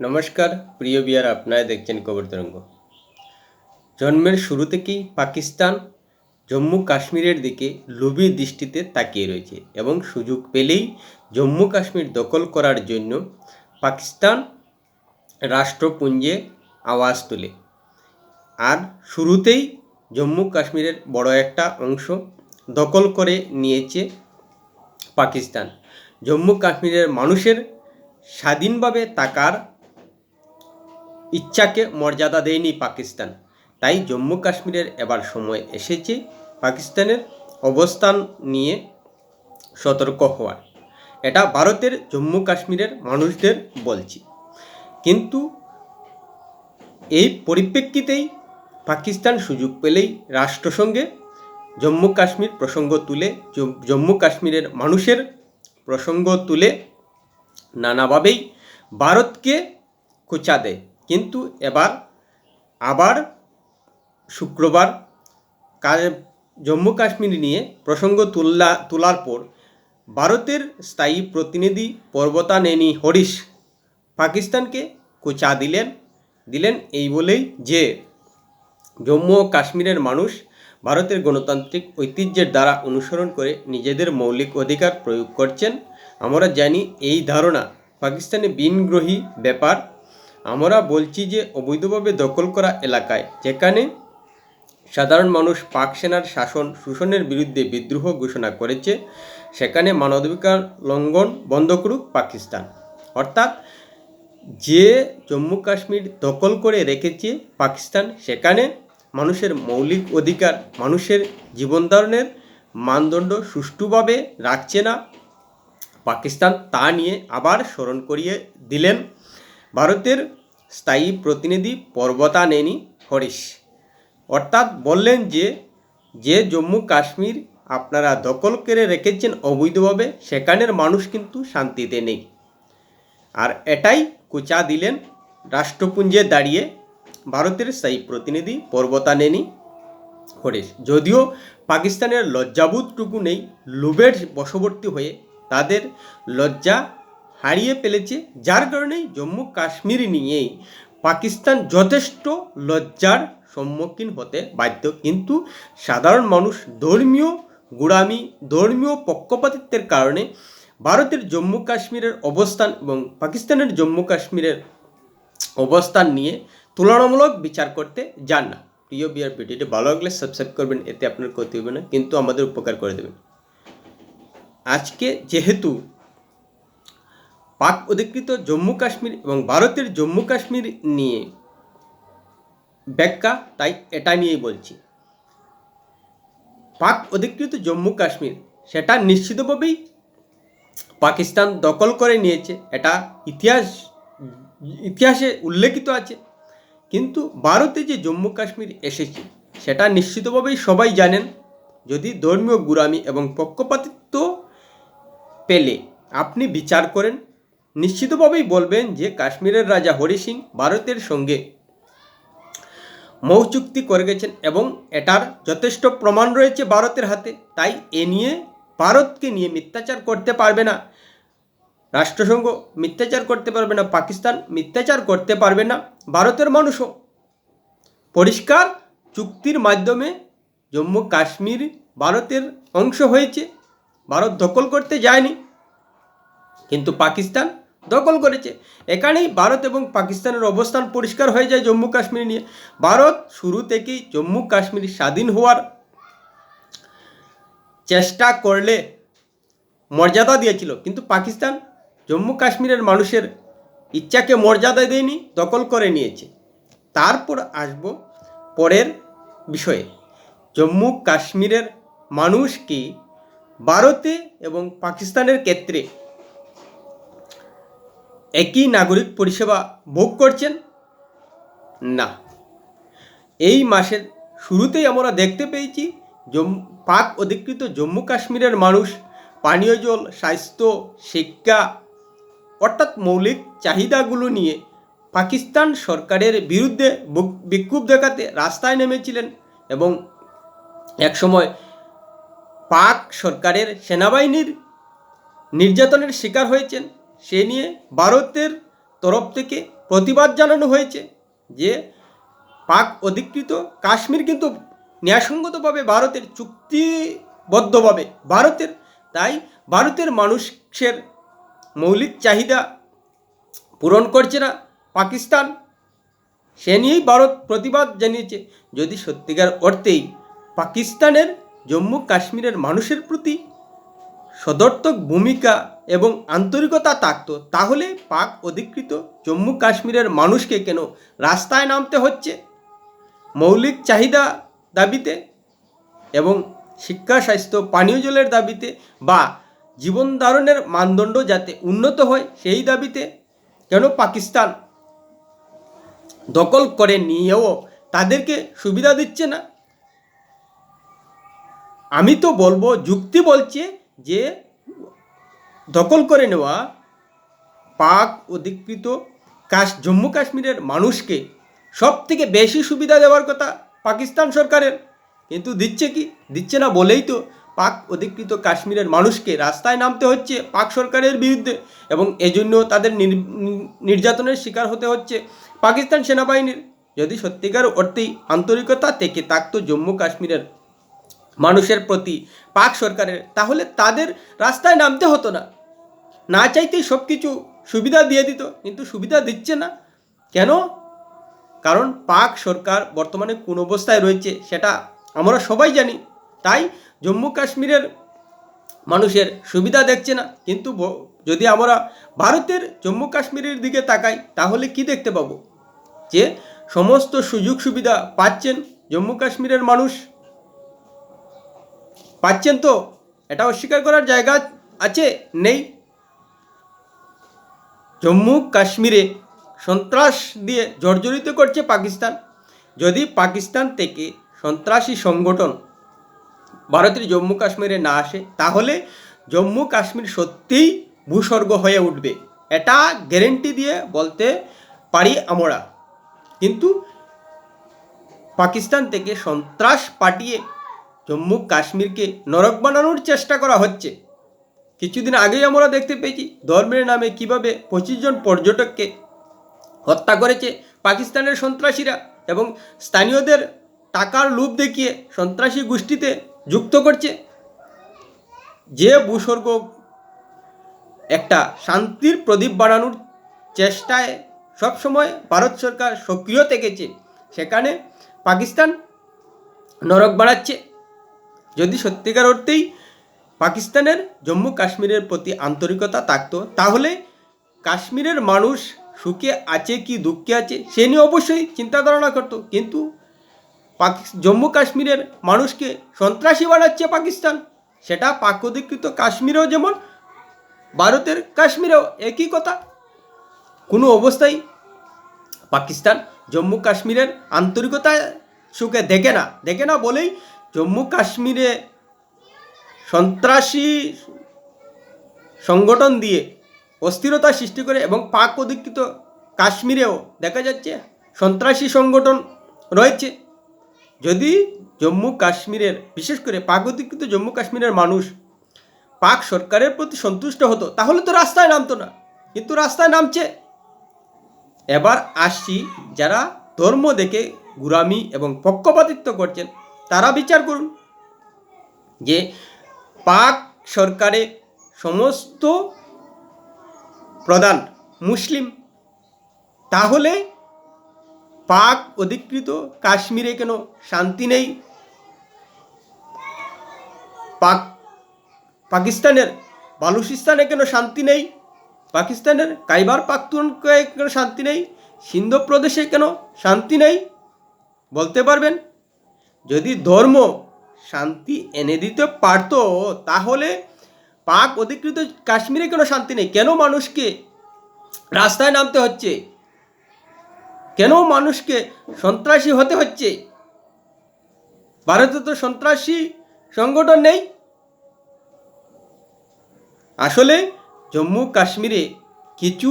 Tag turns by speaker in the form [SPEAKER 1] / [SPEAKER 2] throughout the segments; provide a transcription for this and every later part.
[SPEAKER 1] নমস্কার, প্রিয় বিয়ার আপনারা দেখছেন খবর তরঙ্গ। জন্মের শুরু থেকেই পাকিস্তান জম্মু কাশ্মীরের দিকে লোভী দৃষ্টিতে তাকিয়ে রয়েছে এবং সুযোগ পেলেই জম্মু কাশ্মীর দখল করার জন্য পাকিস্তান রাষ্ট্রপুঞ্জে আওয়াজ তোলে। আর শুরুতেই জম্মু কাশ্মীরের বড় একটা অংশ দখল করে নিয়েছে পাকিস্তান। জম্মু কাশ্মীরের মানুষের স্বাধীনভাবে থাকার ইচ্ছাকে মর্যাদা দেয়নি পাকিস্তান। তাই জম্মু কাশ্মীরের এবার সময় এসেছে পাকিস্তানের অবস্থান নিয়ে সতর্ক হওয়ার। এটা ভারতের জম্মু কাশ্মীরের মানুষদের বলছি। কিন্তু এই পরিপ্রেক্ষিতেই পাকিস্তান সুযোগ পেলেই রাষ্ট্রসংঘে জম্মু কাশ্মীর প্রসঙ্গ তুলে জম্মু কাশ্মীরের মানুষের প্রসঙ্গ তুলে নানাভাবেই ভারতকে খোঁচা দেয়। কিন্তু এবার আবার শুক্রবার জম্মু কাশ্মীর নিয়ে প্রসঙ্গ তুললা তোলার পর ভারতের স্থায়ী প্রতিনিধি পর্বতানেনি হরিশ পাকিস্তানকে কোচা দিলেন। দিলেন এই বলেই যে জম্মু ও কাশ্মীরের মানুষ ভারতের গণতান্ত্রিক ঐতিহ্যের দ্বারা অনুসরণ করে নিজেদের মৌলিক অধিকার প্রয়োগ করছেন। আমরা জানি এই ধারণা পাকিস্তানে বিনগ্রহী ব্যাপার। আমরা বলছি যে অবৈধভাবে দখল করা এলাকায়, যেখানে সাধারণ মানুষ পাক সেনার শাসন, শোষণের বিরুদ্ধে বিদ্রোহ ঘোষণা করেছে, সেখানে মানবাধিকার লঙ্ঘন বন্ধ করুক পাকিস্তান। অর্থাৎ যে জম্মু কাশ্মীর দখল করে রেখেছে পাকিস্তান, সেখানে মানুষের মৌলিক অধিকার, মানুষের জীবনধারণের মানদণ্ড সুষ্ঠুভাবে রাখছে না। পাকিস্তান তা নিয়ে আবার স্মরণ করিয়ে দিলেন। ভারতের স্থায়ী প্রতিনিধি পর্বতানেনি হরিশ। অর্থাৎ বললেন যে যে জম্মু কাশ্মীর আপনারা দখল করে রেখেছেন অবৈধভাবে, সেখানের মানুষ কিন্তু শান্তিতে নেই। আর এটাই কুচা দিলেন রাষ্ট্রপুঞ্জে দাঁড়িয়ে ভারতের স্থায়ী প্রতিনিধি পর্বতানেনি হরিশ। যদিও পাকিস্তানের লজ্জাবোধটুকু নেই, লুবের বশবর্তী হয়ে তাদের লজ্জা হারিয়ে ফেলেছে। যার কারণেই জম্মু কাশ্মীর নিয়েই পাকিস্তান যথেষ্ট লজ্জার সম্মুখীন হতে বাধ্য। কিন্তু সাধারণ মানুষ ধর্মীয় গুড়ামি, ধর্মীয় পক্ষপাতিত্বের কারণে ভারতের জম্মু কাশ্মীরের অবস্থান এবং পাকিস্তানের জম্মু কাশ্মীরের অবস্থান নিয়ে তুলনামূলক বিচার করতে যান না। প্রিয় বিয়ার ভিডিওটি ভালো লাগলে সাবস্ক্রাইব করবেন, এতে আপনার ক্ষতি হবে না, কিন্তু আমাদের উপকার করে দেবেন। আজকে যেহেতু পাক অধিকৃত জম্মু কাশ্মীর এবং ভারতের জম্মু কাশ্মীর নিয়ে ব্যাখ্যা, তাই এটা নিয়েই বলছি। পাক অধিকৃত জম্মু কাশ্মীর, সেটা নিশ্চিতভাবেই পাকিস্তান দখল করে নিয়েছে। এটা ইতিহাস, ইতিহাসে উল্লেখিত আছে। কিন্তু ভারতে যে জম্মু কাশ্মীর এসেছে, সেটা নিশ্চিতভাবেই সবাই জানেন। যদি ধর্মীয় গুরামি এবং পক্ষপাতিত্ব পেলে আপনি বিচার করেন নিশ্চিতভাবেই বলবেন যে কাশ্মীরের রাজা হরি সিং ভারতের সঙ্গে মৌ চুক্তি করে গেছেন এবং এটার যথেষ্ট প্রমাণ রয়েছে ভারতের হাতে। তাই এ নিয়ে ভারতকে নিয়ে মিথ্যাচার করতে পারবে না। রাষ্ট্রসংঘ মিথ্যাচার করতে পারবে না, পাকিস্তান মিথ্যাচার করতে পারবে না, ভারতের মানুষও। পরিষ্কার চুক্তির মাধ্যমে জম্মু কাশ্মীর ভারতের অংশ হয়েছে, ভারত দখল করতে যায়নি। কিন্তু পাকিস্তান দখল করেছে। এখানেই ভারত এবং পাকিস্তানের অবস্থান পরিষ্কার হয়ে যায় জম্মু কাশ্মীর নিয়ে। ভারত শুরু থেকেই জম্মু কাশ্মীর স্বাধীন হওয়ার চেষ্টা করলে মর্যাদা দিয়েছিল। কিন্তু পাকিস্তান জম্মু কাশ্মীরের মানুষের ইচ্ছাকে মর্যাদা দেয়নি, দখল করে নিয়েছে। তারপর আসব পরের বিষয়ে। জম্মু কাশ্মীরের মানুষ কি ভারতে এবং পাকিস্তানের ক্ষেত্রে একই নাগরিক পরিষেবা ভোগ করছেন? না। এই মাসের শুরুতেই আমরা দেখতে পেয়েছি পাক অধিকৃত জম্মু কাশ্মীরের মানুষ পানীয় জল, স্বাস্থ্য, শিক্ষা অর্থাৎ মৌলিক চাহিদাগুলো নিয়ে পাকিস্তান সরকারের বিরুদ্ধে বক- বিক্ষোভ দেখাতে রাস্তায় নেমেছিলেন এবং একসময় পাক সরকারের সেনাবাহিনীর নির্যাতনের শিকার হয়েছেন। সে নিয়ে ভারতের তরফ থেকে প্রতিবাদ জানানো হয়েছে যে পাক অধিকৃত কাশ্মীর কিন্তু ন্যায়সঙ্গতভাবে ভারতের চুক্তিবদ্ধভাবে ভারতের, তাই ভারতের মানুষের মৌলিক চাহিদা পূরণ করছে না পাকিস্তান। সে নিয়েই ভারত প্রতিবাদ জানিয়েছে। যদি সত্যিকার অর্থেই পাকিস্তানের জম্মু কাশ্মীরের মানুষের প্রতি সদর্থক ভূমিকা এবং আন্তরিকতা থাকতো, তাহলে পাক অধিকৃত জম্মু কাশ্মীরের মানুষকে কেন রাস্তায় নামতে হচ্ছে? মৌলিক চাহিদা দাবিতে এবং শিক্ষা, স্বাস্থ্য, পানীয় জলের দাবিতে বা জীবন ধারণের মানদণ্ড যাতে উন্নত হয় সেই দাবিতে কেন পাকিস্তান দখল করে নিয়েও তাদেরকে সুবিধা দিচ্ছে না? আমি তো বলব, যুক্তি বলছে যে দখল করে নেওয়া পাক অধিকৃত কাশ জম্মু কাশ্মীরের মানুষকে সব থেকে বেশি সুবিধা দেওয়ার কথা পাকিস্তান সরকারের। কিন্তু দিচ্ছে কি? দিচ্ছে না বলেই তো পাক অধিকৃত কাশ্মীরের মানুষকে রাস্তায় নামতে হচ্ছে পাক সরকারের বিরুদ্ধে এবং এজন্য তাদের নির- নির্যাতনের শিকার হতে হচ্ছে পাকিস্তান সেনাবাহিনীর। যদি সত্যিকার অর্থেই আন্তরিকতা থেকে থাকতো জম্মু কাশ্মীরের মানুষের প্রতি, পাক সরকারের, তাহলে তাদের রাস্তায় নামতে হতো না। না চাইতেই সব কিছু সুবিধা দিয়ে দিত, কিন্তু সুবিধা দিচ্ছে না। কেন? কারণ পাক সরকার বর্তমানে কোন অবস্থায় রয়েছে সেটা আমরা সবাই জানি। তাই জম্মু কাশ্মীরের মানুষের সুবিধা দেখছে না। কিন্তু যদি আমরা ভারতের জম্মু কাশ্মীরের দিকে তাকাই, তাহলে কি দেখতে পাবো? যে সমস্ত সুযোগ সুবিধা পাচ্ছেন জম্মু কাশ্মীরের মানুষ পাচ্ছেন তো? এটা অস্বীকার করার জায়গা আছে? নেই। জম্মু কাশ্মীরে সন্ত্রাস দিয়ে জর্জরিত করছে পাকিস্তান। যদি পাকিস্তান থেকে সন্ত্রাসী সংগঠন ভারতের জম্মু কাশ্মীরে না আসে, তাহলে জম্মু কাশ্মীর সত্যিই ভূস্বর্গ হয়ে উঠবে। এটা গ্যারেন্টি দিয়ে বলতে পারি আমরা। কিন্তু পাকিস্তান থেকে সন্ত্রাস পাঠিয়ে জম্মু কাশ্মীরকে নরক বানানোর চেষ্টা করা হচ্ছে। কিছুদিন আগেই আমরা দেখতে পেয়েছি ধর্মের নামে কীভাবে পঁচিশ জন পর্যটককে হত্যা করেছে পাকিস্তানের সন্ত্রাসীরা এবং স্থানীয়দের টাকার লোভ দেখিয়ে সন্ত্রাসী গোষ্ঠীতে যুক্ত করছে। যে ভূস্বর্গ একটা শান্তির প্রদীপ বানানোর চেষ্টায় সবসময় ভারত সরকার সক্রিয় থেকেছে, সেখানে পাকিস্তান নরক বাড়াচ্ছে যদি সত্যিকার অর্থেই পাকিস্তানের জম্মু কাশ্মীরের প্রতি আন্তরিকতা থাকতো, তাহলে কাশ্মীরের মানুষ সুখে আছে কি দুঃখে আছে, সে নিয়ে অবশ্যই চিন্তা ধারণা করতো। কিন্তু জম্মু কাশ্মীরের মানুষকে সন্ত্রাসী বানাচ্ছে পাকিস্তান। সেটা পাক অধিকৃত কাশ্মীরেও যেমন, ভারতের কাশ্মীরেও একই কথা। কোনো অবস্থায় পাকিস্তান জম্মু কাশ্মীরের আন্তরিকতা সুখে দেখে না। দেখে না বলেই জম্মু কাশ্মীরে সন্ত্রাসী সংগঠন দিয়ে অস্থিরতা সৃষ্টি করে এবং পাক অধিকৃত কাশ্মীরেও দেখা যাচ্ছে সন্ত্রাসী সংগঠন রয়েছে। যদি জম্মু কাশ্মীরের, বিশেষ করে পাক অধিকৃত জম্মু কাশ্মীরের মানুষ পাক সরকারের প্রতি সন্তুষ্ট হতো, তাহলে তো রাস্তায় নামতো না। কিন্তু রাস্তায় নামছে। এবার আসছি যারা ধর্ম দেখে গুরামি এবং পক্ষপাতিত্ব করছেন। তারা বিচার করুন যে পাক সরকারে সমস্ত প্রধান মুসলিম, তাহলে পাক অধিকৃত কাশ্মীরে কেন শান্তি নেই? পাক, পাকিস্তানের বালুচিস্তানে কেন শান্তি নেই? পাকিস্তানের কাইবার পাখতুনকে কেন শান্তি নেই? সিন্ধ প্রদেশে কেন শান্তি নেই? বলতে পারবেন? যদি ধর্ম শান্তি এনে দিতে পারতো, তাহলে পাক অধিকৃত কাশ্মীরে কেন শান্তি নেই। কেন মানুষকে রাস্তায় নামতে হচ্ছে? কেন মানুষকে সন্ত্রাসী হতে হচ্ছে? ভারতে তো সন্ত্রাসী সংগঠন নেই। আসলে জম্মু কাশ্মীরে কিছু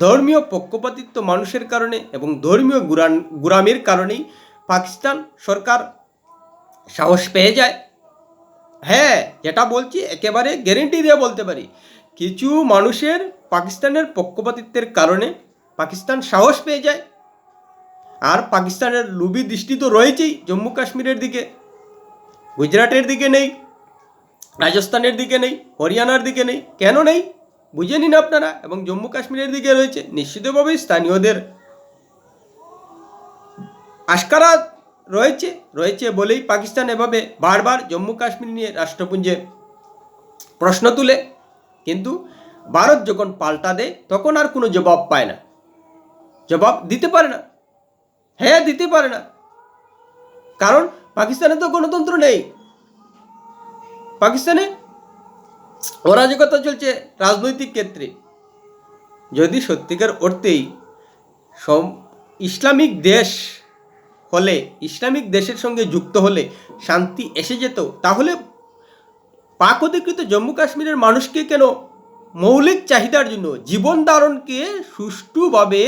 [SPEAKER 1] ধর্মীয় পক্ষপাতিত্ব মানুষের কারণে এবং ধর্মীয় গুরান গুরামের কারণেই পাকিস্তান সরকার সাহস পেয়ে যায়। হ্যাঁ যেটা বলছি, একেবারে গ্যারেন্টি দিয়ে বলতে পারি। কিছু মানুষের পাকিস্তানের পক্ষপাতিত্বের কারণে পাকিস্তান সাহস পেয়ে যায়। আর পাকিস্তানের লুবি দৃষ্টি তো রয়েছেই জম্মু কাশ্মীরের দিকে, গুজরাটের দিকে নেই, রাজস্থানের দিকে নেই, হরিয়ানার দিকে নেই, কেন নেই? বুঝে নিন আপনারা। এবং জম্মু কাশ্মীরের দিকে রয়েছে, নিশ্চিতভাবেই স্থানীয়দের আশকারা রয়েছে রয়েছে বলেই পাকিস্তান এভাবে বারবার জম্মু কাশ্মীর নিয়ে রাষ্ট্রপুঞ্জে প্রশ্ন তুলে। কিন্তু ভারত যখন পাল্টা দেয়, তখন আর কোনো জবাব পায় না। জবাব দিতে পারে না। হ্যাঁ দিতে পারে না। কারণ পাকিস্তানে তো গণতন্ত্র নেই। পাকিস্তানে অরাজকতা চলছে রাজনৈতিক ক্ষেত্রে। যদি সত্যিকার অর্থেই সম ইসলামিক দেশ হলে ইসলামিক দেশের সঙ্গে যুক্ত হলে শান্তি এসে যেত, তাহলে পাক অধিকৃত জম্মু কাশ্মীরের মানুষকে কেন মৌলিক চাহিদার জন্য, জীবন ধারণকে সুষ্ঠুভাবে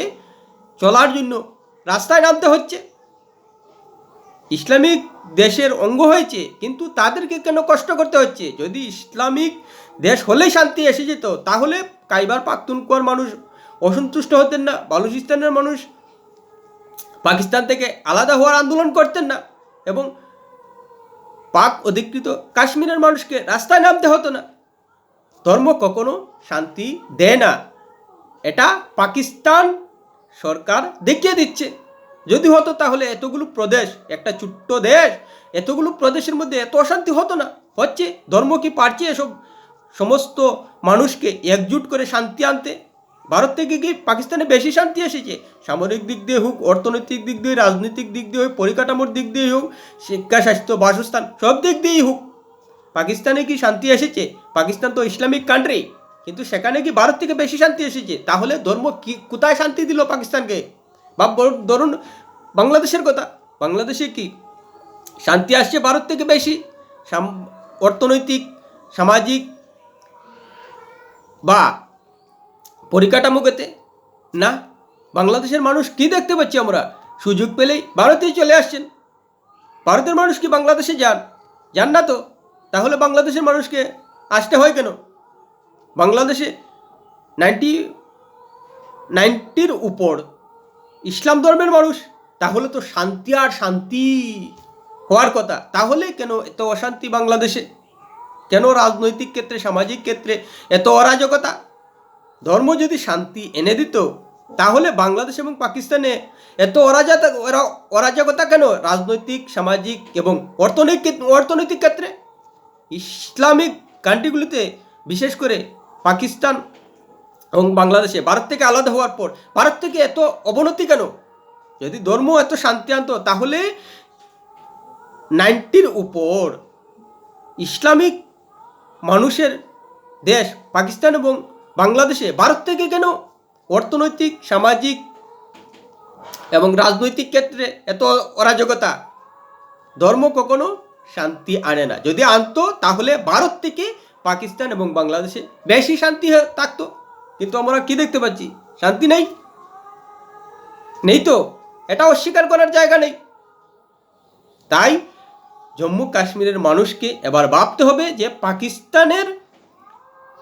[SPEAKER 1] চলার জন্য রাস্তায় নামতে হচ্ছে? ইসলামিক দেশের অঙ্গ হয়েছে, কিন্তু তাদেরকে কেন কষ্ট করতে হচ্ছে? যদি ইসলামিক দেশ হলেই শান্তি এসে যেত, তাহলে কাইবার পাখতুনকোয়ার মানুষ অসন্তুষ্ট হতেন না, বালুচিস্তানের মানুষ পাকিস্তান থেকে আলাদা হওয়ার আন্দোলন করতেন না এবং পাক অধিকৃত কাশ্মীরের মানুষকে রাস্তায় নামতে হতো না। ধর্ম কখনো শান্তি দেয় না। এটা পাকিস্তান সরকার দেখিয়ে দিচ্ছে। যদি হতো তাহলে এতগুলো প্রদেশ, একটা ছোট্ট দেশ, এতগুলো প্রদেশের মধ্যে এত অশান্তি হতো না। হচ্ছে ধর্ম কি পারছে এসব সমস্ত মানুষকে একজুট করে শান্তি আনতে? ভারত থেকে কি পাকিস্তানে বেশি শান্তি এসেছে? সামরিক দিক দিয়ে হোক, অর্থনৈতিক দিক দিয়ে, রাজনৈতিক দিক দিয়ে হোক, পরিকাঠামোর দিক দিয়ে হোক, শিক্ষা, স্বাস্থ্য, বাসস্থান, সব দিক দিয়েই হোক, পাকিস্তানে কি শান্তি এসেছে? পাকিস্তান তো ইসলামিক কান্ট্রি কিন্তু সেখানে কি ভারত থেকে বেশি শান্তি এসেছে? তাহলে ধর্ম কি, কোথায় শান্তি দিল পাকিস্তানকে? বা ধরুন বাংলাদেশের কথা, বাংলাদেশে কি শান্তি আসছে ভারত থেকে বেশি? অর্থনৈতিক, সামাজিক, বা পরিকাঠামোগতে না। বাংলাদেশের মানুষ কি দেখতে পাচ্ছি আমরা? সুযোগ পেলেই ভারতেই চলে আসছেন। ভারতের মানুষ কি বাংলাদেশে যান? যান না তো। তাহলে বাংলাদেশের মানুষকে আসতে হয় কেন? বাংলাদেশে নাইনটি, নাইনটির উপর ইসলাম ধর্মের মানুষ? তাহলে তো শান্তি আর শান্তি হওয়ার কথা। তাহলে কেন এত অশান্তি বাংলাদেশে? কেন রাজনৈতিক ক্ষেত্রে, সামাজিক ক্ষেত্রে এত অরাজকতা? ধর্ম যদি শান্তি এনে দিত, তাহলে বাংলাদেশ এবং পাকিস্তানে এত অরাজকতা অরা- অরাজকতা কেন? রাজনৈতিক, সামাজিক এবং অর্থনৈতিক অর্থনৈতিক ক্ষেত্রে। ইসলামিক কান্ট্রিগুলিতে, বিশেষ করে পাকিস্তান এবং বাংলাদেশে, ভারত থেকে আলাদা হওয়ার পর, ভারত থেকে এত অবনতি কেন? যদি ধর্ম এত শান্তি আনতো তাহলে নাইনটির উপর ইসলামিক মানুষের দেশ পাকিস্তান এবং বাংলাদেশে ভারত থেকে কেন অর্থনৈতিক, সামাজিক এবং রাজনৈতিক ক্ষেত্রে এত অরাজকতা? ধর্ম কখনো শান্তি আনে না। যদি আনতো, তাহলে ভারত থেকে পাকিস্তান এবং বাংলাদেশে বেশি শান্তি থাকতো। কিন্তু আমরা কি দেখতে পাচ্ছি? শান্তি নেই। নেই তো। এটা অস্বীকার করার জায়গা নেই। তাই জম্মু কাশ্মীরের মানুষকে এবার ভাবতে হবে যে পাকিস্তানের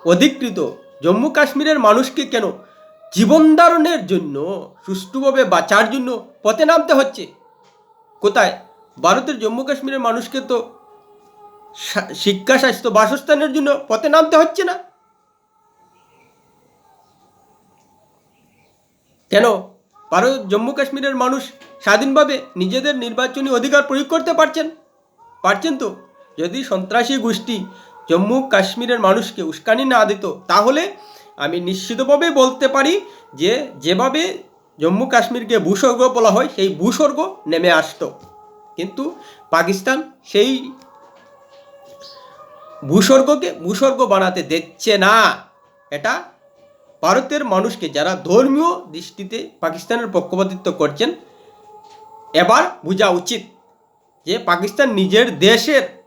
[SPEAKER 1] অধিকৃত জম্মু কাশ্মীরের মানুষকে কেন জীবনধারণের জন্য, সুষ্ঠুভাবে বাঁচার জন্য পথে নামতে হচ্ছে? কোথায়? ভারতের জম্মু কাশ্মীরের মানুষকে তো শিক্ষা, স্বাস্থ্য, বাসস্থানের জন্য পথে নামতে হচ্ছে না? কেন? ভারত, জম্মু কাশ্মীরের মানুষ স্বাধীনভাবে নিজেদের নির্বাচনী অধিকার প্রয়োগ করতে পারছেন? পারছেন তো? যদি সন্ত্রাসী গোষ্ঠী জম্মু কাশ্মীরের মানুষকে উস্কানি না দিত, তাহলে আমি নিশ্চিতভাবে বলতে পারি যে যেভাবে জম্মু কাশ্মীরকে ভূস্বর্গ বলা হয়, সেই ভূস্বর্গ নেমে আসতো। কিন্তু পাকিস্তান সেই ভূস্বর্গকে ভূস্বর্গ বানাতে দেখছে না। এটা ভারতের মানুষকে, যারা ধর্মীয় দৃষ্টিতে পাকিস্তানের পক্ষপাতিত্ব করছেন, এবার বোঝা উচিত যে পাকিস্তান নিজের দেশের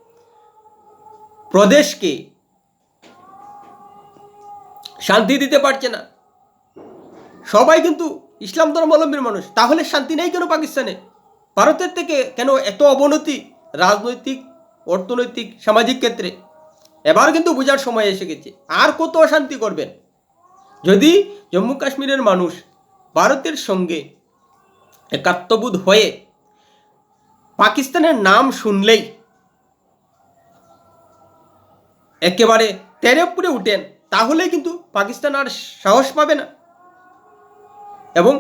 [SPEAKER 1] প্রদেশকে শান্তি দিতে পারছে না। সবাই কিন্তু ইসলাম ধর্মাবলম্বীর মানুষ। তাহলে শান্তি নেই কেন পাকিস্তানে? ভারতের থেকে কেন এত অবনতি রাজনৈতিক, অর্থনৈতিক, সামাজিক ক্ষেত্রে? এবার কিন্তু বোঝার সময় এসে গেছে। আর কত অশান্তি করবেন? যদি জম্মু কাশ্মীরের মানুষ ভারতের সঙ্গে একাত্মবোধ হয়ে পাকিস্তানের নাম শুনলেই একেবারে তেরে পুরে উঠেন তাহলে কিন্তু পাকিস্তান আর সাহস পাবে না। এবং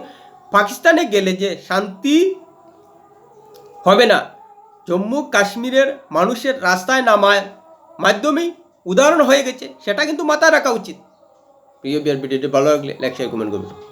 [SPEAKER 1] পাকিস্তানে গেলে যে শান্তি হবে না, জম্মু কাশ্মীরের মানুষের রাস্তায় নামায় মাধ্যমেই উদাহরণ হয়ে গেছে, সেটা কিন্তু মাথায় রাখা উচিত। প্রিয় বিয়ার ভিডিওটি ভালো লাগলে শেয়ার কমেন্ট করবেন।